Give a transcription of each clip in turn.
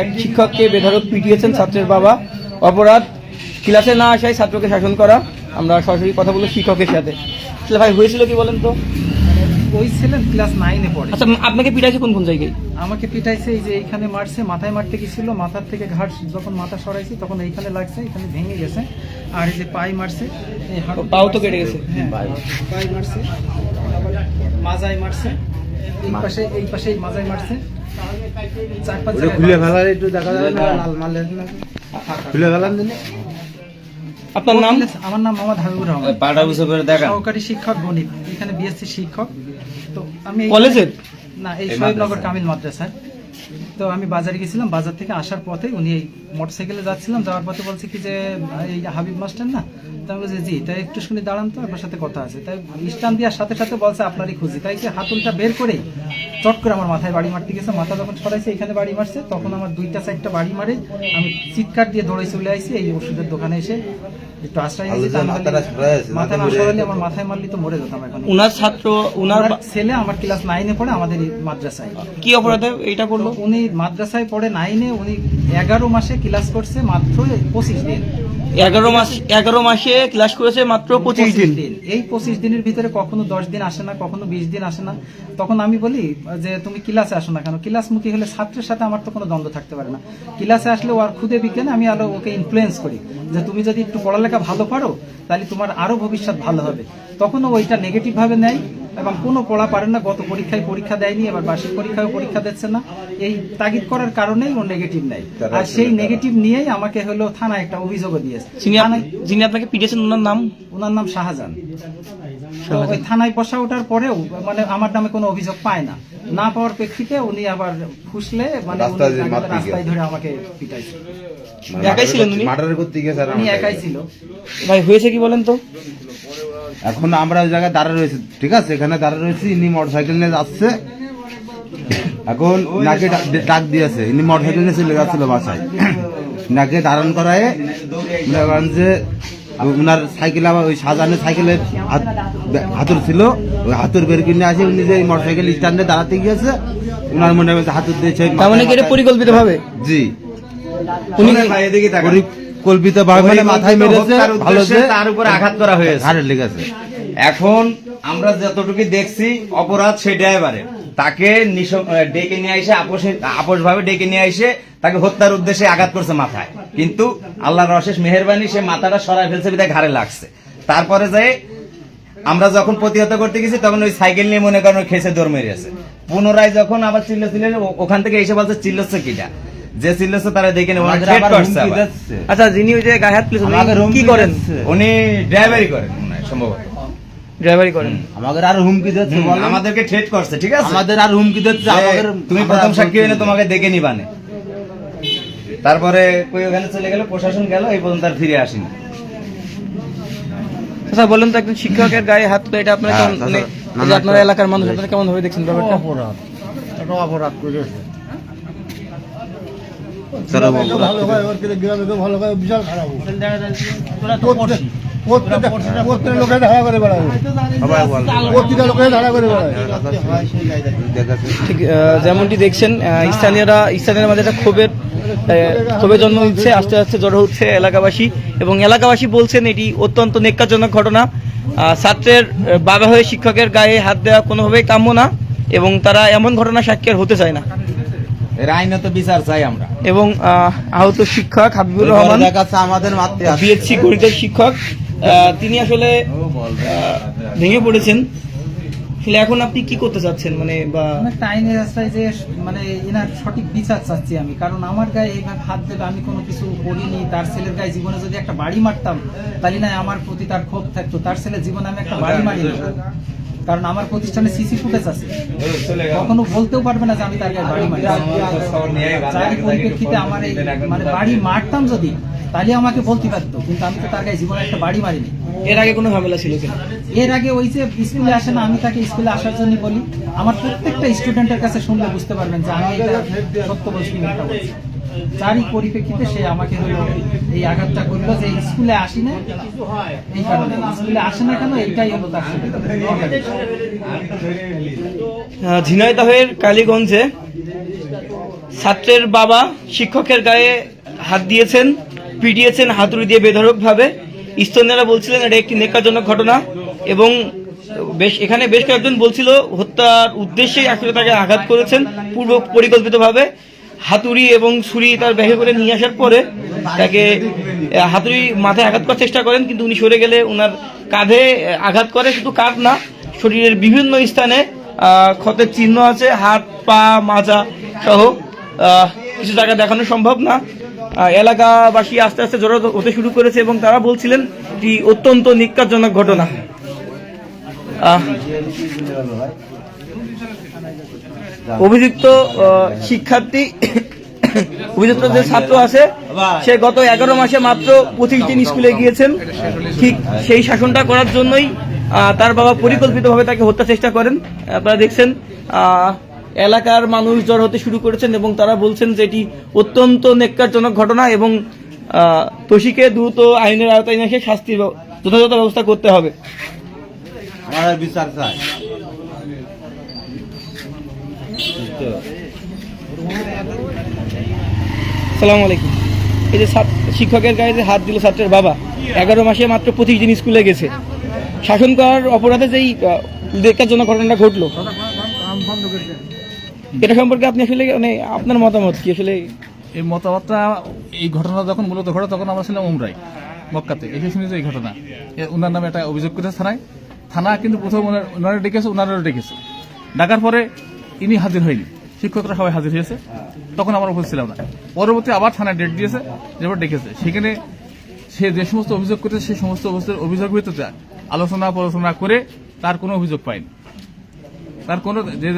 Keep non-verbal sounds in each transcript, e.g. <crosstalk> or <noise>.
এক শিক্ষককে বেধরক পিটিয়েছেন ছাত্রের বাবা। অপরাধ ক্লাসে না আসায় ছাত্রকে শাসন করা। আমরা সরাসরি কথা বলব শিক্ষকের সাথে। আসলে ভাই হয়েছিল কি বলেন তো? ওই ছেলের ক্লাস নাইনে পড়ে। আচ্ছা আপনাকে পিটাইছে কোন কোন জায়গায়? আমাকে পিটাইছে এই যে এইখানে মারছে মাথায় মারতে গেছিল মাথার থেকে ঘাট যখন মাথা সরাইছি তখন এইখানে লাগছে এখানে ভেঙে গেছে। আর এই যে পাই মারছে এই পাও তো কেটে গেছে। হ্যাঁ মারছে। মাজায় মারছে এই পাশে এই পাশে মাজায় মারছে। চার পাঁচ ওটা জায়গায় খুলে ফেলার একটু দেখা যাবে না লাল মালের খুলে ফেলার জন্য। আপনার নাম? আমার নাম মোহাম্মদ হাবিবুর রহমান। পাটা বুঝে দেখা সহকারী শিক্ষক গণিত এখানে বিএসসি শিক্ষক। তো আমি কলেজের? না এই এই শহীদনগর কামিল মাদ্রাসায় তো আমি বাজারে গেছিলাম বাজার থেকে আসার পথে উনি এই মোটরসাইকেলে যাচ্ছিলাম যাওয়ার পথে বলছে কি যে এই হাবিব মাস্টার না? তো আমি বলছি জি তাই একটু শুনে দাঁড়ান তো আপনার সাথে কথা আছে। তাই স্টান দেওয়ার সাথে সাথে বলছে আপনারই খুঁজি। তাই কি হাতুলটা বের করে চট করে আমার মাথায় বাড়ি মারতে গেছে। মাথা যখন ছড়াইছে এখানে বাড়ি মারছে তখন আমার দুইটা সাইডটা বাড়ি মারে। আমি চিৎকার দিয়ে দৌড়ে চলে আইছি এই ওষুধের দোকানে এসে একটু আশ্রয় নিয়েছি। তা নাহলে মাথাটা মাথা না সরালে আমার মাথায় মারলি তো মরে যেতাম এখন। উনার ছাত্র উনার ছেলে আমার ক্লাস নাইনে পড়ে আমাদের এই মাদ্রাসায়। কি অপরাধে করল উনি মাদ্রাসায় পড়ে নাইনে উনি এগারো মাসে ক্লাস করছে মাত্র পঁচিশ দিন। এগারো মাস এগারো মাসে ক্লাস করেছে মাত্র পঁচিশ দিন। এই পঁচিশ দিনের ভিতরে কখনো দশ দিন আসে না কখনো বিশ দিন আসে না। তখন আমি বলি যে তুমি ক্লাসে আসো না কেন? ক্লাসমুখী হলে ছাত্রের সাথে আমার তো কোনো দ্বন্দ্ব থাকতে পারে না। ক্লাসে আসলে ও আর খুদে বিজ্ঞানে আমি আরও ওকে ইনফ্লুয়েন্স করি। যে তুমি যদি একটু পড়ালেখা ভালো পারো তাহলে তোমার আরও ভবিষ্যৎ ভালো হবে। তখনও ওইটা নেগেটিভ ভাবে নেয়। এবং কোনো পড়া পারেন না গত পরীক্ষায় পরীক্ষা দেয়নি এবার বার্ষিক পরীক্ষায় পরীক্ষা দিচ্ছে না। এই তাগিদ করার কারণেই ও নেগেটিভ নেয়। আর সেই নেগেটিভ নিয়েই আমাকে হলো থানায় একটা অভিযোগও দিয়েছে। যিনি আপনাকে পিটিয়েছেন ওনার নাম? ওনার নাম শাহজাহান। ওই থানায় বসা ওঠার পরেও মানে আমার নামে কোনো অভিযোগ পায় না। না পাওয়ার প্রেক্ষিতে উনি আবার ফুসলে মানে রাস্তায়। ধরে আমাকে পিটাইছে। একাই ছিলেন উনি? একাই ছিল। ভাই হয়েছে কি বলেন তো? এখন আমরা ওই জায়গায় দাঁড়া রয়েছি। ঠিক আছে? এখানে দাঁড়া রয়েছি। ইনি মোটর সাইকেল নিয়ে যাচ্ছে। এখন নাকে ডাক দিয়েছে। ইনি মোটর সাইকেল নিয়ে চলে যাচ্ছিল বাসায়। নাকে দাঁড়ান করায় মনে করেন যে ওনার সাইকেল আবার ওই সাজানের সাইকেলের হাত- হাতুর ছিল। ওই হাতুর বের কিনে আসে। উনি যে মোটর সাইকেল স্ট্যান্ডে দাঁড়াতে গিয়েছে ওনার মনে হয়েছে হাতুর দিয়েছে। তার মানে কি এটা পরিকল্পিত ভাবে জি। উনি কল্পিত মানে মাথায় মেরেছে ভালো যে তার উপরে আঘাত করা হয়েছে। লেগেছে এখন আমরা যতটুকু দেখছি অপরাধ সেই ড্রাইভারের তাকে ডেকে নিয়ে এসে আপোষ আপোষ ভাবে ডেকে নিয়ে এসে তাকে হত্যার উদ্দেশ্যে আঘাত করছে মাথায়। কিন্তু আল্লাহর অশেষ মেহেরবানি সে মাথাটা সরাই ফেলছে বিধায় ঘাড়ে লাগছে। তারপরে যে আমরা যখন প্রতিহত করতে গেছি তখন ওই সাইকেল নিয়ে মনে করেন খেসে দৌড় মেরেছে পুনরায় যখন আবার চিল্লো চিল্লে ওখান থেকে এসে বলছে চিল্লচ্ছে কিটা যে চিল্লচ্ছে তারা দেখে থ্রেট করছে। আচ্ছা যিনি ওই যে গায়ে হাত আমাকে কি করেন? উনি ড্রাইভারি করেন সম্ভবত। ড্রাইভারি করেন। আমাদের আর হুমকি দিচ্ছে আমাদেরকে থ্রেট করছে ঠিক আছে? আমাদের আর হুমকি দিচ্ছে আমাদের তুমি প্রথম সাক্ষী হইলে তোমাকে দেখে নিবানে তারপরে কই ওখানে চলে গেল প্রশাসন গেল এই পর্যন্ত আর ফিরে আসেনি। আচ্ছা বলেন তো একজন শিক্ষকের গায়ে হাত তুলে এটা আপনারা হ্যাঁ, কেমন তাছাড়া- মানে যে আপনারা এলাকার মানুষ আপনারা কেমন ভাবে দেখছেন ব্যাপারটা? অপরাধ। অপরাধ করেছে। ভালো হয় ওর গ্রামে ভালো হয় বিশাল খারাপ প্রত্যেকটা লোকে ধারা করে বেড়াবে প্রতিটা লোকে ধারা করে বেড়াবে ঠিক যেমনটি দেখছেন স্থানীয়রা স্থানীয়রা মাঝে একটা ক্ষোভের ক্ষোভের জন্ম হচ্ছে আস্তে আস্তে জড়ো হচ্ছে এলাকাবাসী। এবং এলাকাবাসী বলছেন এটি অত্যন্ত নেক্কাজনক ঘটনা। আহ, ছাত্রের বাবা হয়ে শিক্ষকের গায়ে হাত দেওয়া কোনোভাবেই কাম্য না এবং তারা এমন ঘটনা সাক্ষী আর হতে চায় না। এর আইনত বিচার চাই আমরা। এবং আহত শিক্ষক হাবিবুর রহমান দেখাচ্ছে আমাদের মারতে বিএসসি গণিতের শিক্ষক তিনি আসলে ভেঙে পড়েছেন। এখন আপনি কি করতে চাচ্ছেন? মানে বা একটা আইনের রাস্তায় যে মানে এনার সঠিক বিচার চাচ্ছি আমি। কারণ আমার গায়ে এইভাবে হাত দেবে আমি কোনো কিছু করিনি। তার ছেলের গায়ে জীবনে যদি একটা বাড়ি মারতাম তাহলে না আমার প্রতি তার ক্ষোভ থাকতো। তার ছেলের জীবনে আমি একটা বাড়ি মারিনি কারণ আমার প্রতিষ্ঠানে সিসি ফুটেজ আছে। কখনো বলতেও পারবে না যে আমি তার গায়ে বাড়ি মারি যার পরিপ্রেক্ষিতে আমার এই মানে বাড়ি মারতাম যদি তাহলে আমাকে বলতে পারতো কিন্তু আমি তো তার গায়ে জীবনে একটা বাড়ি মারিনি। এর আগে কোনো ঝামেলা ছিল কিনা এর আগে ওই যে স্কুলে আসে না আমি তাকে স্কুলে আসার জন্য বলি। আমার প্রত্যেকটা স্টুডেন্টের কাছে শুনলে বুঝতে পারবেন যে আমি এটা সত্য বলছি। তারই পরিপ্রেক্ষিতে সে আমাকে এই আঘাতটা করল যে স্কুলে আসি না। এই কারণে স্কুলে আসে না কেন? এইটাই হলো তার ঝিনাইদহের কালীগঞ্জে ছাত্রের বাবা শিক্ষকের গায়ে হাত দিয়েছেন, পিটিয়েছেন, হাতুড়ি দিয়ে বেধড়কভাবে। স্থানীয়রা বলছিলেন, এটা একটি নেকাজনক ঘটনা। এবং বেশ, এখানে বেশ কয়েকজন বলছিল, হত্যার উদ্দেশ্যেই আসলে তাকে আঘাত করেছেন, পূর্ব পরিকল্পিতভাবে। হাতুড়ি এবং ছুরি তার ব্যাগে করে নিয়ে আসার পরে তাকে হাতুড়ি মাথায় আঘাত করার চেষ্টা করেন, কিন্তু উনি সরে গেলে ওনার কাঁধে আঘাত করে, শুধু কাঁধ না, শরীরের বিভিন্ন স্থানে ক্ষতের চিহ্ন আছে, হাত, পা, মাজা সহ কিছু জায়গা দেখানো সম্ভব না। এলাকাবাসী আস্তে আস্তে জড়ো হতে শুরু করেছে এবং তারা বলছিলেন এটি অত্যন্ত নিকাজজনক ঘটনা। অভিযুক্ত শিক্ষার্থী, <coughs> অভিযুক্ত যে ছাত্র আছে, সে গত এগারো মাসে মাত্র পঁচিশ দিন স্কুলে গিয়েছেন। ঠিক সেই শাসনটা করার জন্যই তার বাবা পরিকল্পিতভাবে তাকে হত্যা চেষ্টা করেন। আপনারা দেখছেন এলাকার মানুষ জ্বর হতে শুরু করেছেন এবং তারা বলছেন যে এটি অত্যন্ত নেককারজনক ঘটনা এবং দোষীকে দ্রুত আইনের আওতায় নিয়ে শাস্তির যথাযথ ব্যবস্থা করতে হবে। বিচার সালাম আলাইকুম। এই যে শিক্ষকের গায়ে যে হাত দিল ছাত্রের বাবা, এগারো মাসে মাত্র পঁচিশ দিন স্কুলে গেছে। শাসন করার অপরাধে যেই দেখার জন্য ঘটনাটা ঘটলো, এটা সম্পর্কে আপনি আসলে মানে আপনার মতামত কি আসলে? এই মতামতটা, এই ঘটনা যখন মূলত ঘটে, তখন আমরা ছিলাম উমরাই, মক্কাতে। এসে শুনেছি এই ঘটনা। ওনার নামে একটা অভিযোগ করেছে থানায়। থানা কিন্তু প্রথম ওনার ওনারা ডেকেছে ওনারা ডেকেছে। ডাকার পরে ইনি হাজির হয়নি। শিক্ষকরা সবাই হাজির হয়েছে। তখন আমরা উপস্থিত ছিলাম না। পরবর্তী আবার থানায় ডেট দিয়েছে যেবার ডেকেছে। সেখানে সে যে সমস্ত অভিযোগ করেছে, সেই সমস্ত অভিযোগ অভিযোগ ভিত্তিতে আলোচনা পড়াশোনা করে তার কোনো অভিযোগ পায়নি। তার কোনো যে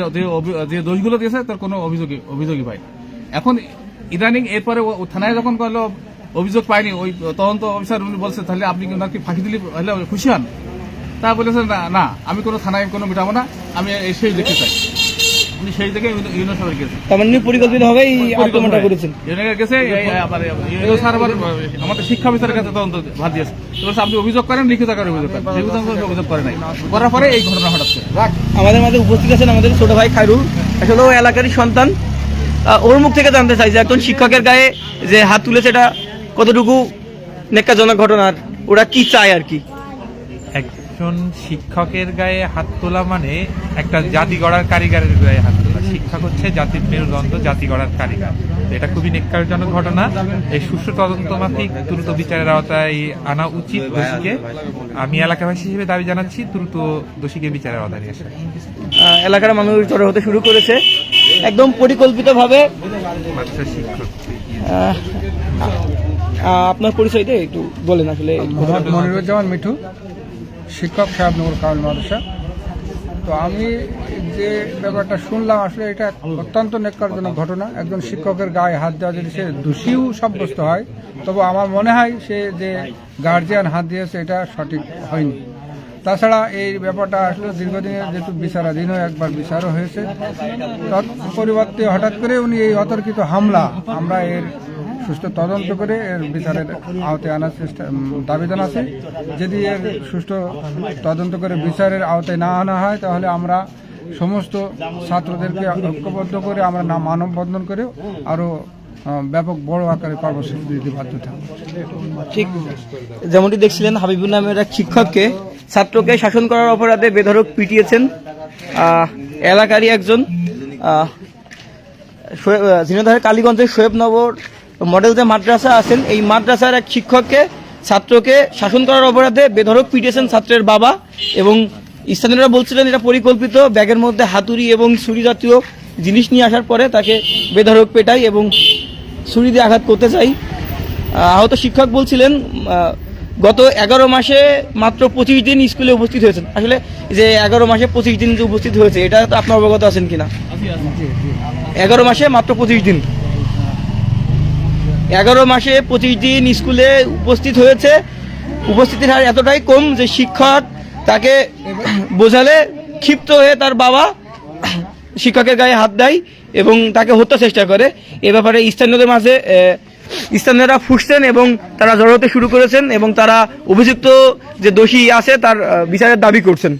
যে দোষগুলো দিয়েছে, তার কোনো অভিযোগই অভিযোগই পায়নি। এখন ইদানিং এরপরে থানায় যখন করল অভিযোগ পায়নি, ওই তদন্ত অফিসার উনি বলছে, তাহলে আপনি ওনাকে ফাঁকি দিলে খুশি হন? তা বলেছে, না না, আমি কোনো থানায় কোনো মিটাবো না, আমি এই সেই দেখতে চাই। উনি সেই দেখে ইউনো সাহেবের গেছে। তার মানে পরিকল্পিতভাবে আক্রমণটা করেছেন। ইউনিয়নের গেছে ইউনো স্যার আবার আমাদের শিক্ষা অফিসারের কাছে তদন্ত ভাত দিয়েছে। তো আপনি অভিযোগ করেন লিখিত আকারে অভিযোগ করেন। লিখিত অভিযোগ করে নাই। করার পরে এই ঘটনা হঠাৎ করে। আমাদের মাঝে উপস্থিত আছেন আমাদের ছোট ভাই খায়রুল আসলে ও এলাকারই সন্তান। ওর মুখ থেকে জানতে চাই যে একজন শিক্ষকের গায়ে যে হাত তুলেছে এটা কতটুকু নেকাজনক ঘটনা আর ওরা কি চায় আর কি? একজন শিক্ষকের গায়ে হাত তোলা মানে একটা জাতি গড়ার কারিগরের গায়ে হাত তোলা। শিক্ষক হচ্ছে জাতির মেরুদণ্ড জাতি গড়ার কারিগর। এটা খুবই নেককারজনক ঘটনা। এই সুষ্ঠু তদন্ত মাফিক দ্রুত বিচারের আওতায় আনা উচিত দোষীকে। আমি এলাকাবাসী হিসেবে দাবি জানাচ্ছি দ্রুত দোষীকে বিচারের আওতায় নিয়ে আসা এলাকার মানুষ জড়ো হতে শুরু করেছে। একদম পরিকল্পিতভাবে। মাদ্রাসা শিক্ষক। আপনার পরিচয়টা একটু বলেন আসলে। মনিরুজ্জামান মিঠু। শিক্ষক সাহেবনগর কাউল মাদ্রাসা। তো আমি যে ব্যাপারটা শুনলাম, আসলে এটা অত্যন্ত নেককারজনক ঘটনা। একজন শিক্ষকের গায়ে হাত দেওয়া যদি সে দোষীও সাব্যস্ত হয়, তবে আমার মনে হয় সে যে গার্জিয়ান হাত দিয়েছে, এটা সঠিক হয়নি। তাছাড়া এই ব্যাপারটা আসলে দীর্ঘদিনের যেহেতু বিচারাধীনও একবার বিচারও হয়েছে তৎ পরিবর্তে হঠাৎ করে উনি এই অতর্কিত হামলা, আমরা এর সুষ্ঠু তদন্ত করে এর বিচারের আওতায় আনার চেষ্টা দাবি জানাচ্ছি যদি এর সুষ্ঠু তদন্ত করে বিচারের আওতায় না আনা হয়, তাহলে আমরা সমস্ত ছাত্রদেরকে ঐক্যবদ্ধ করে আমরা না মানববন্ধন করে আরও ব্যাপক বড় আকারে কর্মসূচি দিতে বাধ্য থাকব। ঠিক। যেমনটি দেখছিলেন হাবিবুল নামের এক শিক্ষককে ছাত্রকে শাসন করার অপরাধে বেধরক পিটিয়েছেন। এলাকারই একজন। ঝিনাইদহের কালীগঞ্জের শোয়েবনগর মডেল যে মাদ্রাসা আছেন। এই মাদ্রাসার এক শিক্ষককে ছাত্রকে শাসন করার অপরাধে বেধড়ক পিটিয়েছেন ছাত্রের বাবা এবং স্থানীয়রা বলছিলেন এটা পরিকল্পিত ব্যাগের মধ্যে হাতুড়ি এবং ছুরি জাতীয় জিনিস নিয়ে আসার পরে তাকে বেধড়ক পেটাই এবং ছুরি দিয়ে আঘাত করতে চাই। আহত শিক্ষক বলছিলেন গত এগারো মাসে মাত্র পঁচিশ দিন স্কুলে উপস্থিত হয়েছেন। আসলে যে এগারো মাসে পঁচিশ দিন যে উপস্থিত হয়েছে এটা তো আপনার অবগত আছেন কিনা? এগারো মাসে মাত্র পঁচিশ দিন। এগারো মাসে পঁচিশ দিন স্কুলে উপস্থিত হয়েছে। উপস্থিতির হার এতটাই কম যে শিক্ষক তাকে বোঝালে ক্ষিপ্ত হয়ে তার বাবা শিক্ষকের গায়ে হাত দেয় এবং তাকে হত্যা চেষ্টা করে। এ ব্যাপারে স্থানীয়দের মাঝে স্থানীয়রা ফুসছেন এবং তারা জড়ো হতে শুরু করেছেন এবং তারা অভিযুক্ত যে দোষী আছে তার বিচারের দাবি করছেন।